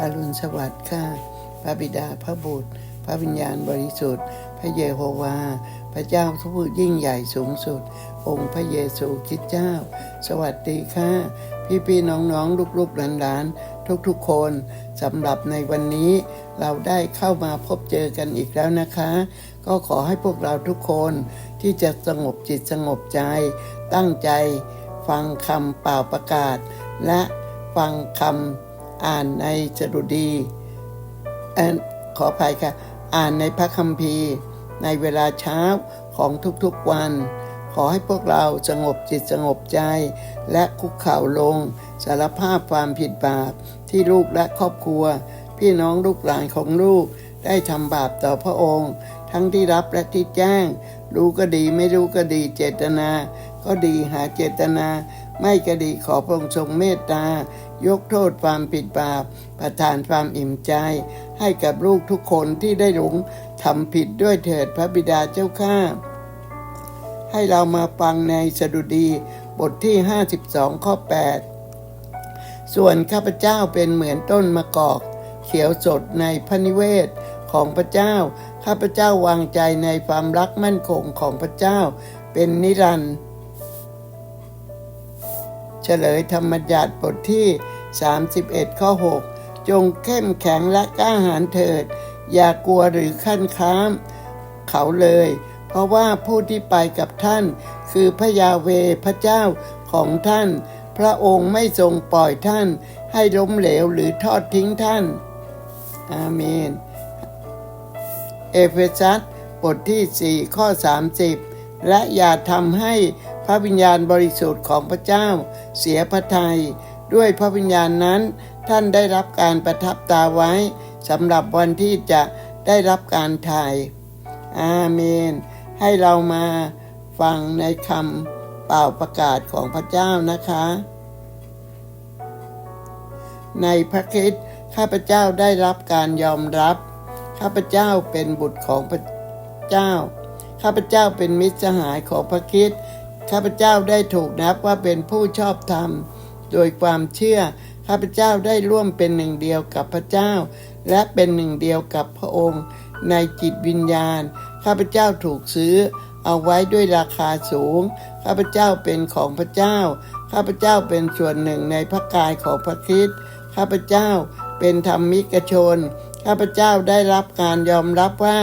อรุณสวัสดิ์ค่ะ พระบิดาพระบุตร พระวิญญาณบริสุทธิ์ พระเยโฮวา พระเจ้าผู้ยิ่งใหญ่สูงสุด องค์พระเยซูคริสต์เจ้า สวัสดีค่ะ พี่พี่ๆน้องๆ ลูกๆหลานๆ ทุกๆคนสำหรับในวันนี้เราได้เข้ามาพบเจอกันอีกแล้วนะคะ ก็ขอให้พวกเราทุกคนที่จะสงบจิตสงบใจ ตั้งใจ ฟังคำเป่าประกาศ และฟังคำ อ่านในสดุดีอขออภัยค่ะ อ่านในพระคัมภีร์ ในเวลาเช้าของทุกๆวัน ขอให้พวกเราสงบจิตสงบใจ และคุกเข่าลงสารภาพความผิดบาปที่ลูกและครอบครัว พี่น้องลูกหลานของลูกได้ทำบาปต่อพระองค์ ทั้งที่รับและที่แจ้ง รู้ก็ดีไม่รู้ก็ดีเจตนา ก็ดีหาเจตนา ไม่ก็ดีขอพระองค์ทรงเมตตา ยกโทษความผิดบาป ประทานความอิ่มใจ ให้กับลูกทุกคนที่ได้หลงทำผิดด้วยเถิดพระบิดาเจ้าข้าให้เรามาฟังในสดุดีบทที่ 52 ข้อ 8 ส่วนข้าพเจ้าเป็นเหมือนต้นมะกอก เขียวสดในพระนิเวศของพระเจ้า ข้าพเจ้าวางใจในความรักมั่นคงของพระเจ้า เป็นนิรันดร์เฉลยธรรมจัดบทที่ 31 ข้อ 6 จงเข้มแข็งและกล้าหาญเถิด อย่ากลัวหรือขั้นค้ามเขาเลย เพราะว่าผู้ที่ไปกับท่าน คือพระยาเวพระเจ้าของท่าน พระองค์ไม่ทรงปล่อยท่าน ให้ล้มเหลวหรือทอดทิ้งท่าน อาเมน เอเฟซัสบทที่ 4 ข้อ 30 และอย่าทำให้พระวิญญาณบริสุทธิ์ของพระเจ้าเสียพระทยัย ด้วยพระวิญญาณนั้น ท่านได้รับการประทับตาไว้สำหรับวันที่จะได้รับการถ่าย อาเมน ให้เรามาฟังในคำเป่าประกาศของพระเจ้านะคะ ในพระคริสต์ข้าพเจ้าได้รับการยอมรับ ข้าพเจ้าเป็นบุตรของพระเจ้า ข้าพเจ้าเป็นมิตรสหายของพระคริสต์ข้าพเจ้าได้ถูกนับว่าเป็นผู้ชอบธรรม โดยความเชื่อข้าพเจ้าได้ร่วมเป็นหนึ่งเดียวกับพระเจ้า และเป็นหนึ่งเดียวกับพระองค์ ในจิตวิญญาณ ข้าพเจ้าถูกซื้อ เอาไว้ด้วยราคาสูง ข้าพเจ้าเป็นของพระเจ้า ข้าพเจ้าเป็นส่วนหนึ่งในพระกายของพระคริสต์ข้าพเจ้าเป็นธรรมิกชน ข้าพเจ้าได้รับการยอมรับว่า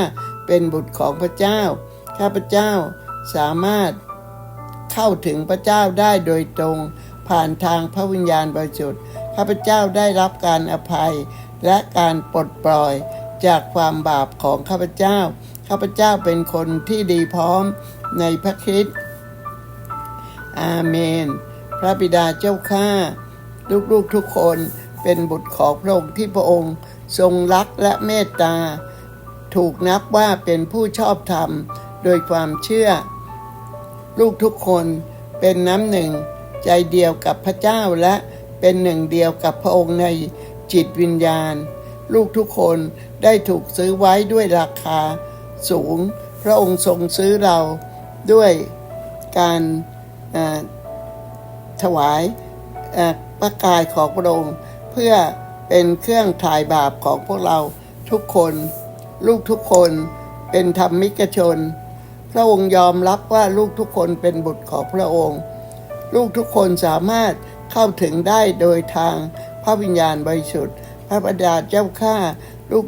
เป็นบุตรของพระเจ้า ข้าพเจ้าสามารถเข้าถึงพระเจ้าได้โดยตรง ผ่านทางพระวิญญาณบริสุทธิ์ข้าพเจ้าได้รับการอภัย และการปลดปล่อยจากความบาปของข้าพเจ้า ข้าพเจ้าเป็นคนที่ดีพร้อมในพระคริสต์อาเมน พระบิดาเจ้าข้าลูกๆทุกคนเป็นบุตรของพระองค์ที่พระองค์ ทรงรักและเมตตา ถูกนับว่าเป็นผู้ชอบธรรมโดยความเชื่อ ลูกทุกคนเป็นน้ำหนึ่ง ใจเดียวกับพระเจ้าและเป็นหนึ่งเดียวกับพระองค์ในจิตวิญญาณ ลูกทุกคนได้ถูกซื้อไว้ด้วยราคาสูง พระองค์ทรงซื้อเราด้วยการถวายพระกายของพระองค์เพื่อเป็นเครื่องถ่ายบาปของพวกเราทุกคน ลูกทุกคนเป็นธรรมิกชน พระองค์ยอมรับว่าลูกทุกคนเป็นบุตรของพระองค์ ลูกทุกคนสามารถเข้าถึงได้โดยทางพระวิญญาณบริสุทธิ์ พระบิดาเจ้าข้า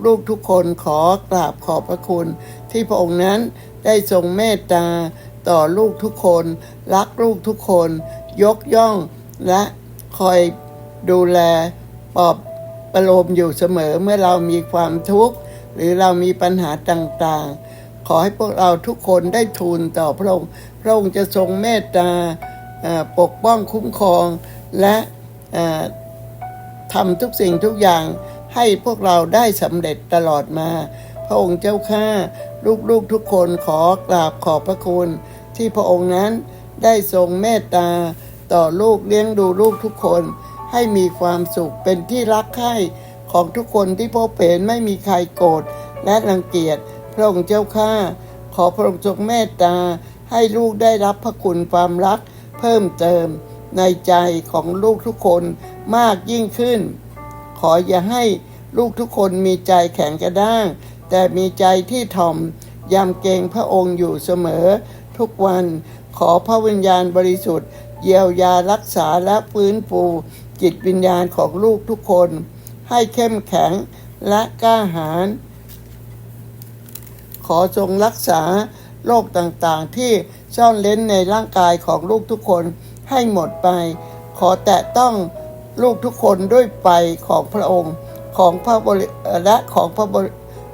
ลูกๆทุกคนขอกราบขอบพระคุณ ที่พระองค์นั้นได้ทรงเมตตาต่อลูกทุกคน รักลูกทุกคน ยกย่องและคอยดูแลปลอบประโลมอยู่เสมอเมื่อเรามีความทุกข์ หรือเรามีปัญหาต่างๆ ขอให้พวกเราทุกคนได้ทูลต่อพระองค์ พระองค์จะทรงเมตตา ปกป้องคุ้มครอง และทำทุกสิ่งทุกอย่างให้พวกเราได้สำเร็จตลอดมา พระองค์เจ้าข้าลูกๆทุกคนขอกราบขอบพระคุณ ที่พระองค์นั้นได้ทรงเมตตา ต่อลูกเลี้ยงดูลูกทุกคน ให้มีความสุขเป็นที่รักใคร่ของทุกคนที่พบเห็นไม่มีใครโกรธและรังเกียจพระองค์เจ้าข้าขอพระองค์ทรงเมตตาให้ลูกได้รับพระคุณความรัก เพิ่มเติมในใจของลูกทุกคนมากยิ่งขึ้น ขออย่าให้ลูกทุกคนมีใจแข็งกระด้าง แต่มีใจที่ถ่อมยำเกรงพระองค์อยู่เสมอ ทุกวันขอพระวิญญาณบริสุทธิ์ เยียวยารักษาและฟื้นฟูจิตวิญญาณของลูกทุกคน ให้เข้มแข็งและกล้าหาญขอทรงรักษา โรคต่างๆ ที่ซ่อนเล้นในร่างกายของลูกทุกคนให้หมดไป ขอแตะต้องลูกทุกคนด้วยไฟของพระองค์ของพระบริและของพระบริ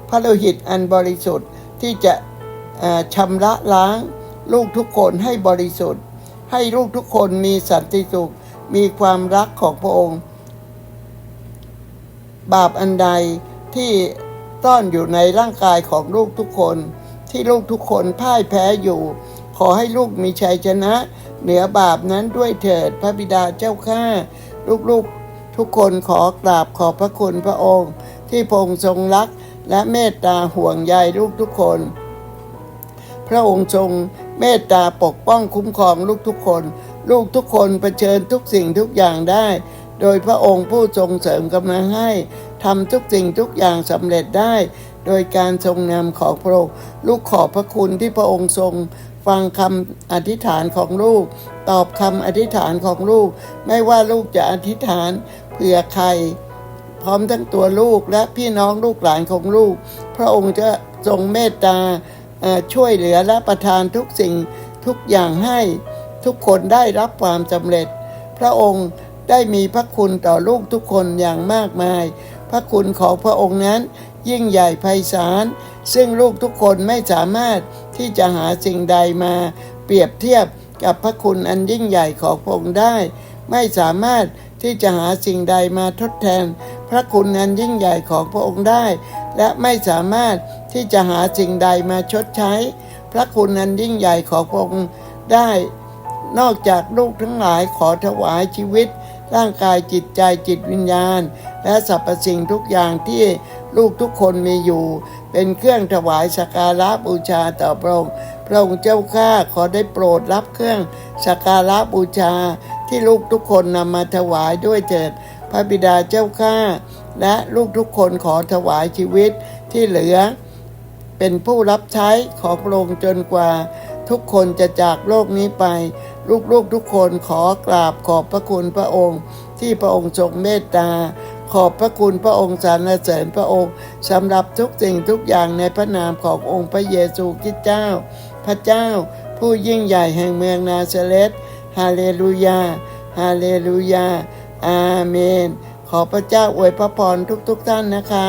พระโลหิตอันบริสุทธิ์ที่จะชำระล้างลูกทุกคนให้บริสุทธิ์ ให้ลูกทุกคนมีสันติสุขมีความรักของพระองค์ บาปอันใดที่ซ่อนอยู่ในร่างกายของลูกทุกคน ที่ลูกทุกคนพ่ายแพ้อยู่ ขอให้ลูกมีชัยชนะ เหนือบาปนั้นด้วยเถิดพระบิดาเจ้าข้าลูกๆทุกคนขอกราบขอบพระคุณพระองค์ ที่พงทรงรักและเมตตาห่วงใยลูกทุกคน พระองค์ทรงเมตตาปกป้องคุ้มครองลูกทุกคน ลูกทุกคนเผชิญทุกสิ่งทุกอย่างได้ โดยพระองค์ผู้ทรงเสริมกำลังให้ทำทุกสิ่งทุกอย่างสำเร็จได้ โดยการทรงนำของพระองค์ลูกขอบพระคุณที่พระองค์ทรงฟังคำอธิษฐานของลูก ตอบคำอธิษฐานของลูก ไม่ว่าลูกจะอธิษฐานเผื่อใคร พร้อมทั้งตัวลูกและพี่น้องลูกหลานของลูก พระองค์จะทรงเมตตาช่วยเหลือและประทานทุกสิ่งทุกอย่างให้ทุกคนได้รับความสำเร็จ พระองค์ได้มีพระคุณต่อลูกทุกคนอย่างมากมาย พระคุณของพระองค์นั้น ยิ่งใหญ่ไพศาลซึ่งลูกทุกคนไม่สามารถที่จะหาสิ่งใดมา เปรียบเทียบกับพระคุณอันยิ่งใหญ่ของพระองค์ได้ ไม่สามารถที่จะหาสิ่งใดมาทดแทน พระคุณอันยิ่งใหญ่ของพระองค์ได้ และไม่สามารถที่จะหาสิ่งใดมาชดใช้ พระคุณอันยิ่งใหญ่ของพระองค์ได้ นอกจากลูกทั้งหลายขอถวายชีวิต ร่างกายจิตใจจิตวิญญาณ และสรรพสิ่งทุกอย่างที่ ลูกทุกคนมีอยู่ เป็นเครื่องถวายสักการะบูชาต่อพระองค์พระองค์เจ้าข้าขอได้โปรดรับเครื่องสักการะบูชา ที่ลูกทุกคนนำมาถวายด้วยเถิดพระบิดาเจ้าข้าและลูกทุกคนขอถวายชีวิตที่เหลือ เป็นผู้รับใช้ของพระองค์จนกว่า ทุกคนจะจากโลกนี้ไป ลูกๆทุกคนขอกราบขอบพระคุณพระองค์ ที่พระองค์ทรงเมตตา ขอบพระคุณพระองค์สรรเสริญพระองค์สำหรับทุกสิ่งทุกอย่างในพระนามขององค์พระเยซูคริสต์เจ้า พระเจ้า ผู้ยิ่งใหญ่แห่งเมืองนาซาเรตฮาเลลูยา ฮาเลลูยา อาเมน ขอพระเจ้าอวยพระพรทุกๆท่านนะคะ